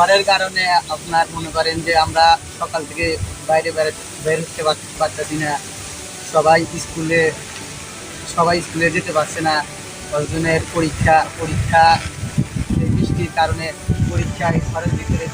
ঝড়ের কারণে আপনার মনে করেন যে আমরা সকাল থেকে বাইরে বের হতে পার- পারতেছি না। সবাই স্কুলে সবাই স্কুলে যেতে পারছে না। কয়েকজনের পরীক্ষা পরীক্ষা বৃষ্টির কারণে পরীক্ষা এই ঝড়ের ভিতরে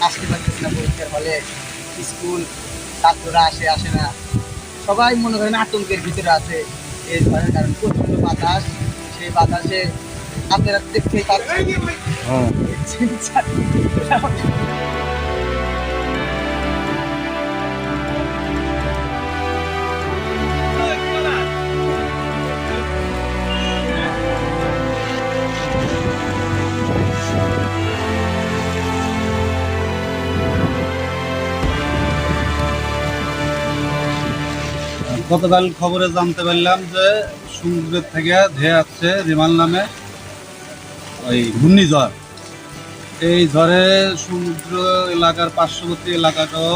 আসতে পারতেছে না পরীক্ষার হলে। স্কুল ছাত্ররা আসে আসে না। সবাই মনে করেন আতঙ্কের ভিতরে আছে। এই ঝড়ের কারণে প্রচণ্ড বাতাস। সেই বাতাসে আপনারা দেখতেই পাচ্ছেন। হ্যাঁ। গতকাল খবরে জানতে পারলাম যে সমুদ্রের থেকে ধেয়ে আসছে রিমাল নামে ওই ঘূর্ণিঝড় এই ঝড়ে সমুদ্র এলাকার পার্শ্ববর্তী এলাকাসহ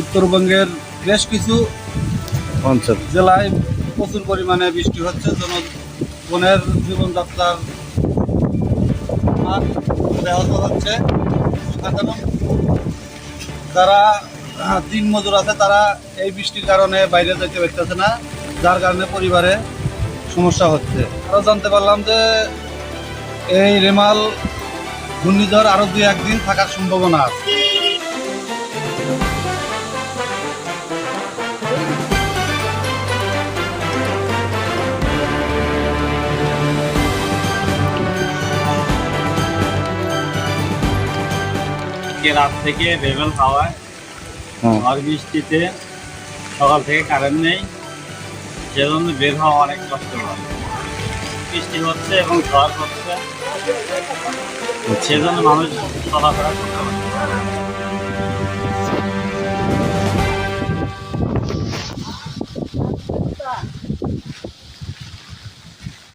উত্তরবঙ্গের বেশ কিছু অঞ্চল। জেলায় প্রচুর পরিমাণে বৃষ্টি হচ্ছে জনগণের জীবনযাত্রার মান ব্যাহত হচ্ছে। যারা দিন মজুর আছে তারা এই বৃষ্টির কারণে বাইরে যেতে পারতেছে না যার কারণে পরিবারে সমস্যা হচ্ছে। আরও জানতে পারলাম যে এই রেমাল ঘূর্ণিঝড় আরও দুই একদিন থাকার সম্ভাবনা আছে। আজকে রাত থেকে লেভেল হাওয়ায় হ্যাঁ। ঝড় বৃষ্টিতে সকাল থেকে কারেন্ট নেই। সেজন্য বের হওয়া অনেক কষ্ট হয় বৃষ্টি হচ্ছে এবং ঝড় হচ্ছে সেজন্য মানুষ চলাফেরা করতে পারছে।